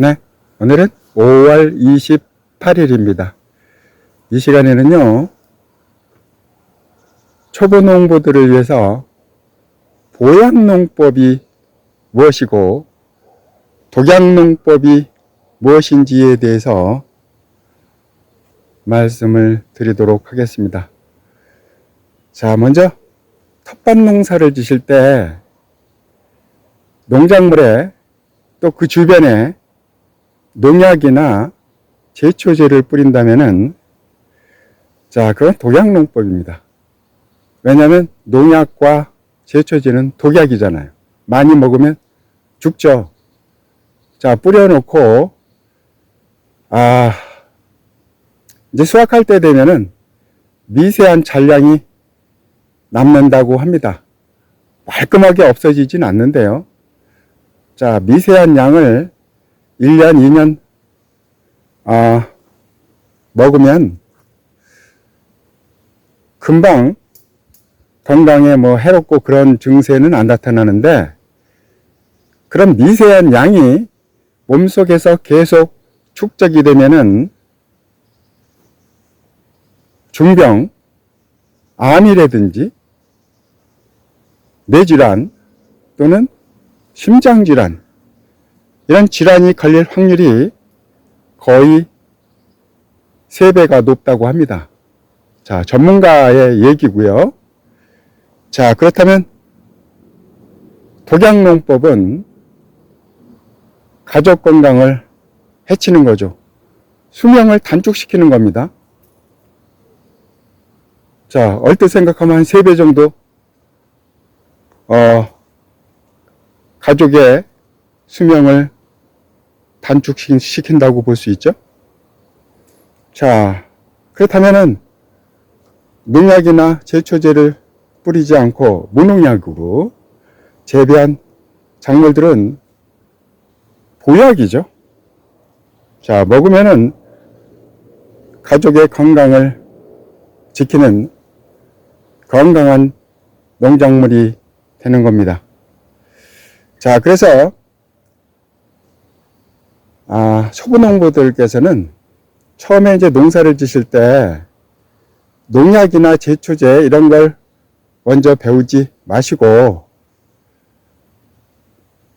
네, 오늘은 5월 28일입니다. 이 시간에는요, 초보 농부들을 위해서 보양농법이 무엇이고 독약농법이 무엇인지에 대해서 말씀을 드리도록 하겠습니다. 자, 먼저 텃밭 농사를 지실 때 농작물에 또 그 주변에 농약이나 제초제를 뿌린다면은 자, 그건 독약농법입니다. 왜냐하면 농약과 제초제는 독약이잖아요. 많이 먹으면 죽죠. 자, 뿌려놓고, 아, 이제 수확할 때 되면은 미세한 잔량이 남는다고 합니다. 말끔하게 없어지진 않는데요. 자, 미세한 양을 1년, 2년, 아, 먹으면 금방 건강에 뭐 해롭고 그런 증세는 안 나타나는데 그런 미세한 양이 몸속에서 계속 축적이 되면은 중병, 암이라든지 뇌질환 또는 심장질환 이런 질환이 걸릴 확률이 거의 3배가 높다고 합니다. 자, 전문가의 얘기고요. 자, 그렇다면 독약농법은 가족 건강을 해치는 거죠. 수명을 단축시키는 겁니다. 자, 얼뜻 생각하면 한 3배 정도, 어, 가족의 수명을 단축시킨다고 볼 수 있죠. 자, 그렇다면은 농약이나 제초제를 뿌리지 않고 무농약으로 재배한 작물들은 보약이죠. 자, 먹으면은 가족의 건강을 지키는 건강한 농작물이 되는 겁니다. 자, 그래서 아, 초보농부들께서는 처음에 이제 농사를 지실 때 농약이나 제초제 이런 걸 먼저 배우지 마시고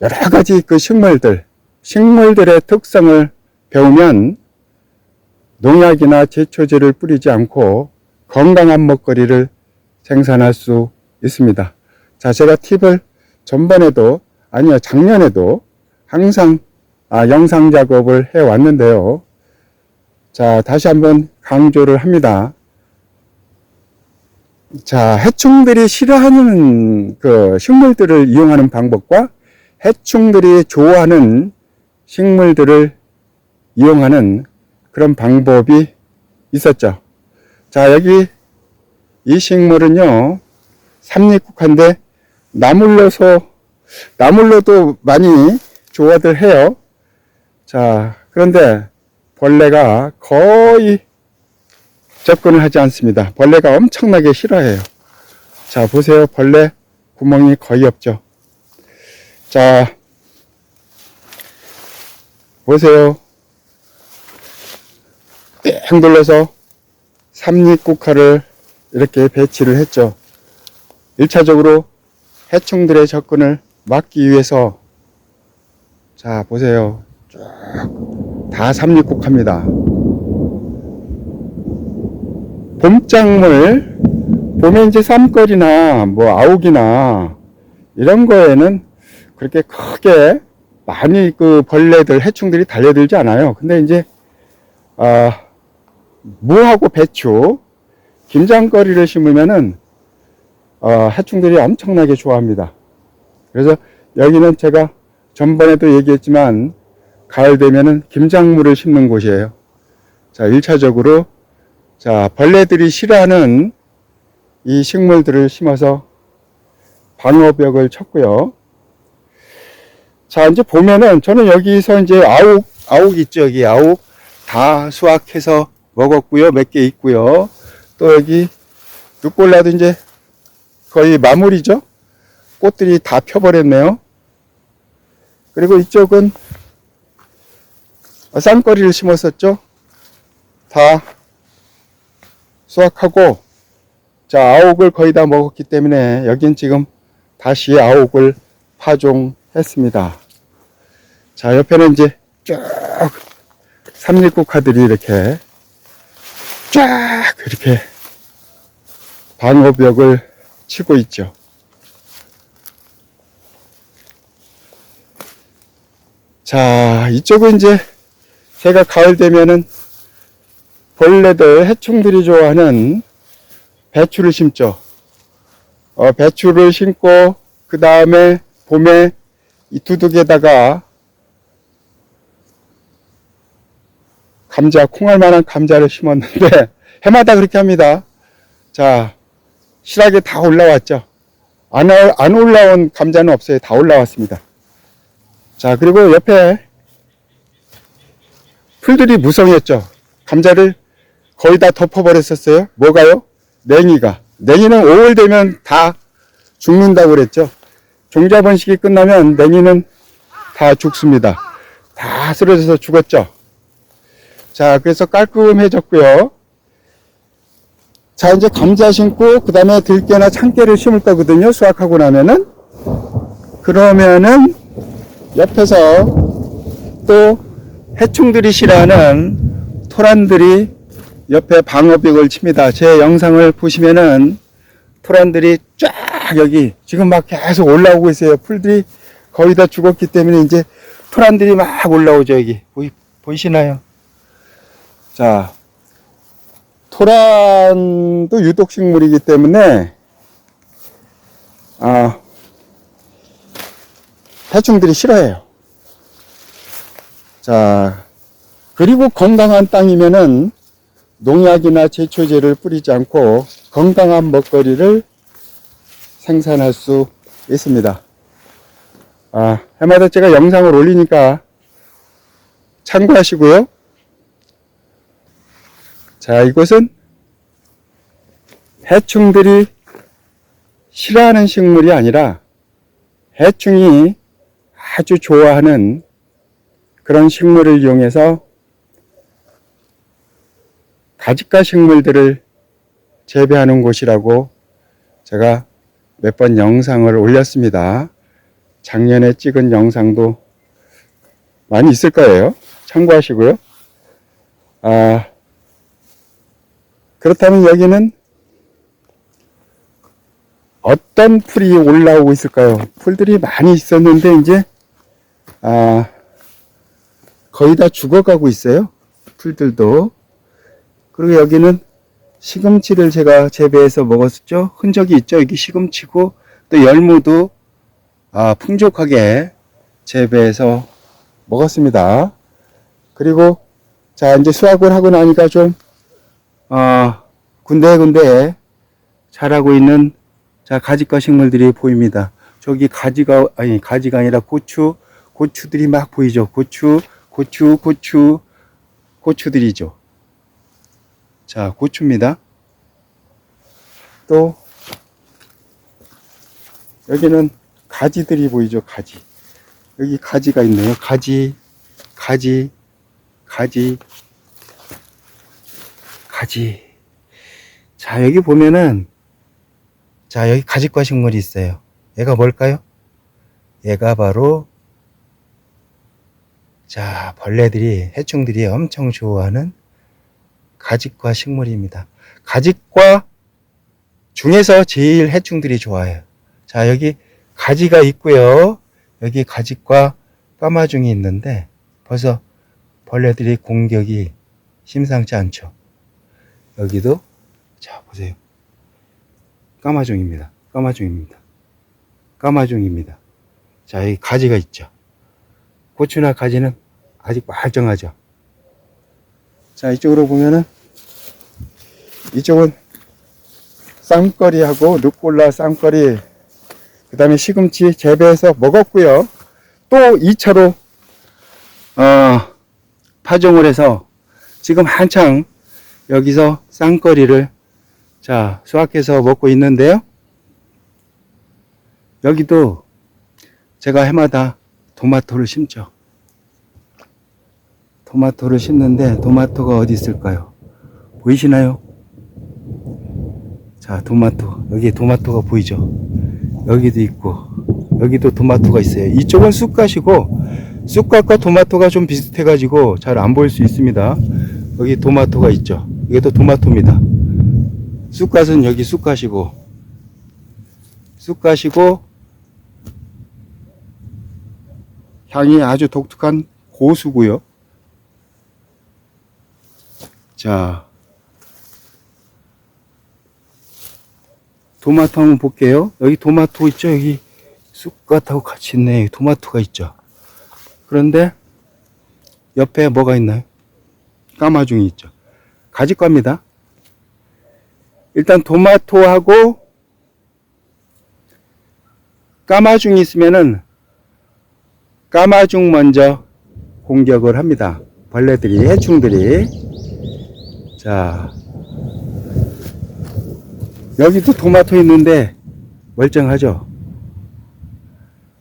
여러 가지 그 식물들, 식물들의 특성을 배우면 농약이나 제초제를 뿌리지 않고 건강한 먹거리를 생산할 수 있습니다. 자, 제가 팁을 전번에도, 아니요, 작년에도 항상 아, 영상 작업을 해 왔는데요. 자, 다시 한번 강조를 합니다. 자, 해충들이 싫어하는 그 식물들을 이용하는 방법과 해충들이 좋아하는 식물들을 이용하는 그런 방법이 있었죠. 자, 여기 이 식물은요, 삼립국화인데, 나물로서, 나물로도 많이 좋아들 해요. 자, 그런데 벌레가 거의 접근을 하지 않습니다. 벌레가 엄청나게 싫어해요. 자, 보세요. 벌레 구멍이 거의 없죠. 자, 보세요. 땡 돌려서 삼립국화를 이렇게 배치를 했죠. 1차적으로 해충들의 접근을 막기 위해서 자, 보세요. 쭉 다 삼립국화입니다. 봄작물, 봄에 이제 쌈거리나 뭐 아욱이나 이런 거에는 그렇게 크게 많이 그 벌레들, 해충들이 달려들지 않아요. 근데 이제, 아, 무하고 배추, 김장거리를 심으면은, 어, 해충들이 엄청나게 좋아합니다. 그래서 여기는 제가 전번에도 얘기했지만, 가을 되면은 김장물을 심는 곳이에요. 자, 1차적으로 자, 벌레들이 싫어하는 이 식물들을 심어서 방어벽을 쳤고요. 자, 이제 보면은 저는 여기서 이제 아욱, 아욱 있죠. 여기 아욱 다 수확해서 먹었고요. 몇 개 있고요. 또 여기 루꼴라도 이제 거의 마무리죠. 꽃들이 다 펴버렸네요. 그리고 이쪽은 어, 쌍거리를 심었었죠. 다 수확하고 자 아옥을 거의 다 먹었기 때문에 여긴 지금 다시 아옥을 파종했습니다. 자 옆에는 이제 쭉 삼립국화들이 이렇게 쫙 이렇게 방어벽을 치고 있죠. 자, 이쪽은 이제 제가 가을 되면은 벌레들, 해충들이 좋아하는 배추를 심죠. 어, 배추를 심고 그 다음에 봄에 이 두둑에다가 감자, 콩알 만한 감자를 심었는데 해마다 그렇게 합니다. 자, 실하게 다 올라왔죠. 안, 올- 안 올라온 감자는 없어요. 다 올라왔습니다. 자, 그리고 옆에 풀들이 무성했죠. 감자를 거의 다 덮어버렸었어요. 뭐가요? 냉이가. 냉이는 5월 되면 다 죽는다고 그랬죠. 종자 번식이 끝나면 냉이는 다 죽습니다. 다 쓰러져서 죽었죠. 자, 그래서 깔끔해졌고요. 자, 이제 감자 심고, 그 다음에 들깨나 참깨를 심을 거거든요. 수확하고 나면은. 그러면은, 옆에서 또 해충들이 싫어하는 토란들이 옆에 방어벽을 칩니다. 제 영상을 보시면은 토란들이 쫙 여기 지금 막 계속 올라오고 있어요. 풀들이 거의 다 죽었기 때문에 이제 토란들이 막 올라오죠. 여기 보이, 보이시나요? 자, 토란도 유독식물이기 때문에 아, 해충들이 싫어해요. 자, 그리고 건강한 땅이면은 농약이나 제초제를 뿌리지 않고 건강한 먹거리를 생산할 수 있습니다. 아, 해마다 제가 영상을 올리니까 참고하시고요. 자, 이곳은 해충들이 싫어하는 식물이 아니라 해충이 아주 좋아하는 그런 식물을 이용해서 가지과 식물들을 재배하는 곳이라고 제가 몇 번 영상을 올렸습니다. 작년에 찍은 영상도 많이 있을 거예요. 참고하시고요. 아, 그렇다면 여기는 어떤 풀이 올라오고 있을까요? 풀들이 많이 있었는데 이제 아, 거의 다 죽어가고 있어요. 풀들도. 그리고 여기는 시금치를 제가 재배해서 먹었죠. 흔적이 있죠. 여기 시금치고 또 열무도 아, 풍족하게 재배해서 먹었습니다. 그리고 자 이제 수확을 하고 나니까 좀 어, 군데군데 자라고 있는 자 가지과 식물들이 보입니다. 저기 가지가 아니 가지가 아니라 고추 고추들이 막 보이죠. 고추 고추 고추 고추들이죠. 자 고추입니다. 또 여기는 가지들이 보이죠. 가지 여기 가지가 있네요. 가지 가지 가지 가지 자 여기 보면은 자 여기 가지과 식물이 있어요. 얘가 뭘까요? 얘가 바로 자 벌레들이 해충들이 엄청 좋아하는 가지과 식물입니다. 가지과 중에서 제일 해충들이 좋아해요. 자 여기 가지가 있고요. 여기 가지과 까마중이 있는데 벌써 벌레들이 공격이 심상치 않죠. 여기도 자 보세요. 까마중입니다. 까마중입니다. 까마중입니다. 자 여기 가지가 있죠. 고추나 가지는 아직 말정하죠. 자 이쪽으로 보면은 이쪽은 쌍거리하고 루꼴라 쌍거리 그 다음에 시금치 재배해서 먹었고요. 또 2차로 어, 파종을 해서 지금 한창 여기서 쌍거리를 자 수확해서 먹고 있는데요. 여기도 제가 해마다 토마토를 심죠. 토마토를 심는데 토마토가 어디 있을까요? 보이시나요? 자, 토마토. 여기 토마토가 보이죠? 여기도 있고, 여기도 토마토가 있어요. 이쪽은 쑥갓이고, 쑥갓과 토마토가 좀 비슷해가지고 잘 안 보일 수 있습니다. 여기 토마토가 있죠? 이게 또 토마토입니다. 쑥갓은 여기 쑥갓이고, 쑥갓이고, 향이 아주 독특한 고수고요. 자, 토마토 한번 볼게요. 여기 토마토 있죠? 여기 쑥갓하고 같이 있네. 토마토가 있죠. 그런데 옆에 뭐가 있나요? 까마중이 있죠. 가지과입니다. 일단 토마토하고 까마중이 있으면은 까마중 먼저 공격을 합니다. 벌레들이, 해충들이. 자, 여기도 토마토 있는데 멀쩡하죠?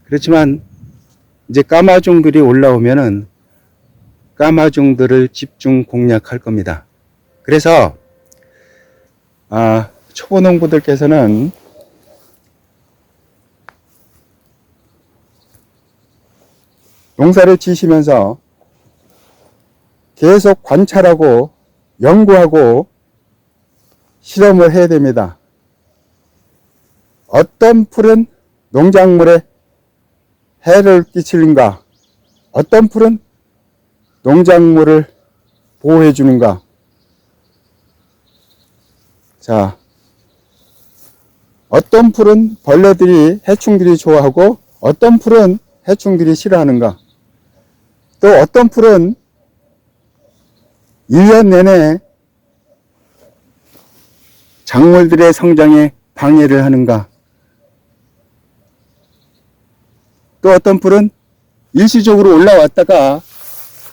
그렇지만 이제 까마중들이 올라오면은 까마중들을 집중 공략할 겁니다. 그래서 아, 초보 농부들께서는 농사를 지시면서 계속 관찰하고 연구하고 실험을 해야 됩니다. 어떤 풀은 농작물에 해를 끼치는가? 어떤 풀은 농작물을 보호해 주는가? 자, 어떤 풀은 벌레들이, 해충들이 좋아하고 어떤 풀은 해충들이 싫어하는가? 또 어떤 풀은 1년 내내 작물들의 성장에 방해를 하는가? 또 어떤 풀은 일시적으로 올라왔다가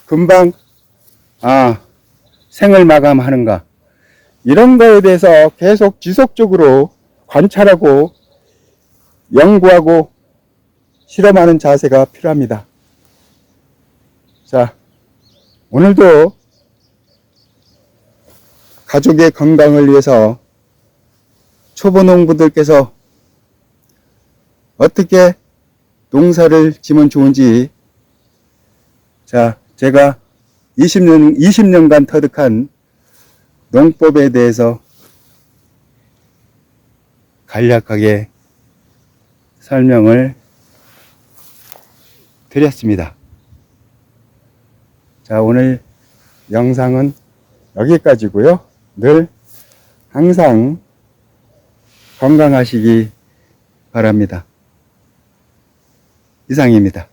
금방 아 생을 마감하는가? 이런 거에 대해서 계속 지속적으로 관찰하고 연구하고 실험하는 자세가 필요합니다. 자, 오늘도 가족의 건강을 위해서 초보 농부들께서 어떻게 농사를 지면 좋은지 자, 제가 20년, 20년간 터득한 농법에 대해서 간략하게 설명을 드렸습니다. 자, 오늘 영상은 여기까지고요. 늘 항상 건강하시기 바랍니다. 이상입니다.